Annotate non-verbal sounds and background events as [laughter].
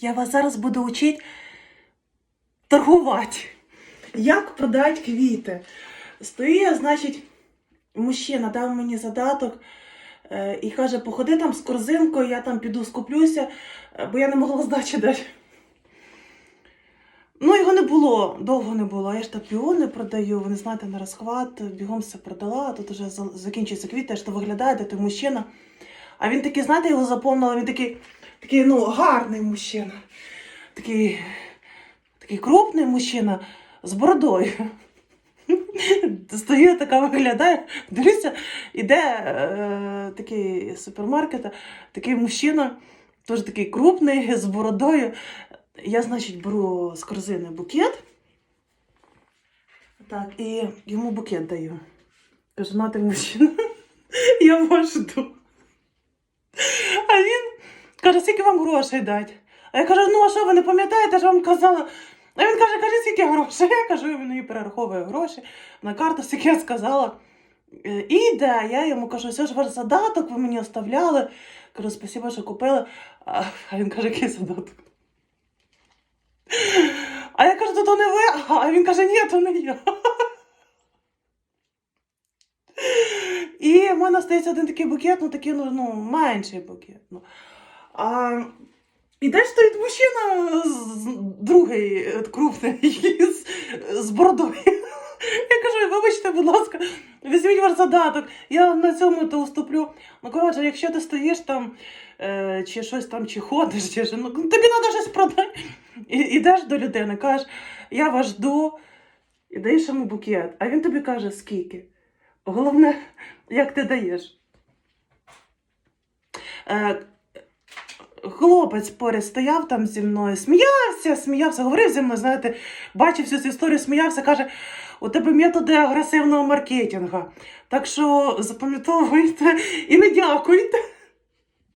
Я вас зараз буду вчити торгувати. Як продати квіти? Стоїть, значить, мужчина дав мені задаток е, і каже, походи там з корзинкою, я там піду скуплюся, е, бо я не могла здачі дати. Ну, його не було, довго не було. Я ж так піони продаю, ви не знаєте, на розхват, бігом все продала, а тут вже за- закінчується квіти, що виглядає, де той мужчина. А він такий, знаєте, його заповнила, він такий, такий ну, гарний мужчина. Такий, такий крупний мужчина з бородою. Стою така виглядає, дивлюся, іде е, такий з супермаркета, такий мужчина, теж такий крупний, з бородою. Я, значить, беру з корзини букет. Так, і йому букет даю. Кажу, на ти мужчина, [laughs] я вас. Каже, скільки вам грошей дати? А я кажу, ну а що ви не пам'ятаєте, що вам казала? А він каже, кажи, скільки грошей. Я кажу, він мені перераховує гроші на карту, скільки я сказала. Е, І йде, я йому кажу, все ж ваш задаток, ви мені оставляли. Кажу, спасибо, що купили. А а він каже, який задаток? А я кажу, то, то не ви. А він каже, ні, то не я. І в мене стається один такий букет, ну такий, ну, ну менший букет. Ну. А, і де ж стоїть мужчина з- другий е, крупний [laughs] з, з бородою. Я кажу, вибачте, будь ласка, візьміть ваш задаток, я на цьому то уступлю. Ну, коротше, якщо ти стоїш там, е, чи щось там, чи ходиш, чи ну, тобі треба щось продати. І, ідеш до людини, кажеш, я вас жду, і даєш йому букет. А він тобі каже, скільки. Головне, як ти даєш. Е, хлопець поряд стояв там зі мною, сміявся, сміявся, говорив зі мною, знаєте, бачив всю цю історію, сміявся, каже, у тебе методи агресивного маркетингу. Так що запам'ятовуйте і не дякуйте.